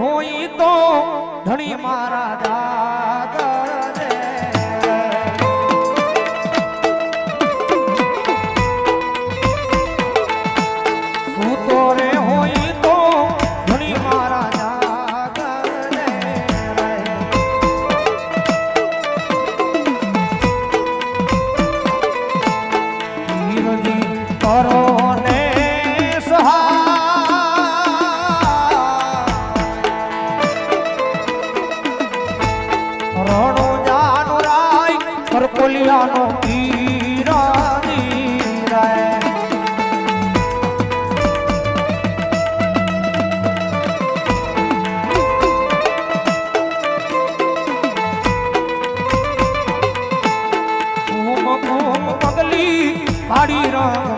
હોય તો ધણી મારા દાદા કરો હરકોલિયાનો ધીરા ધીરા પગલી પાડી રંગ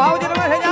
ભાવ જન્મ થઈ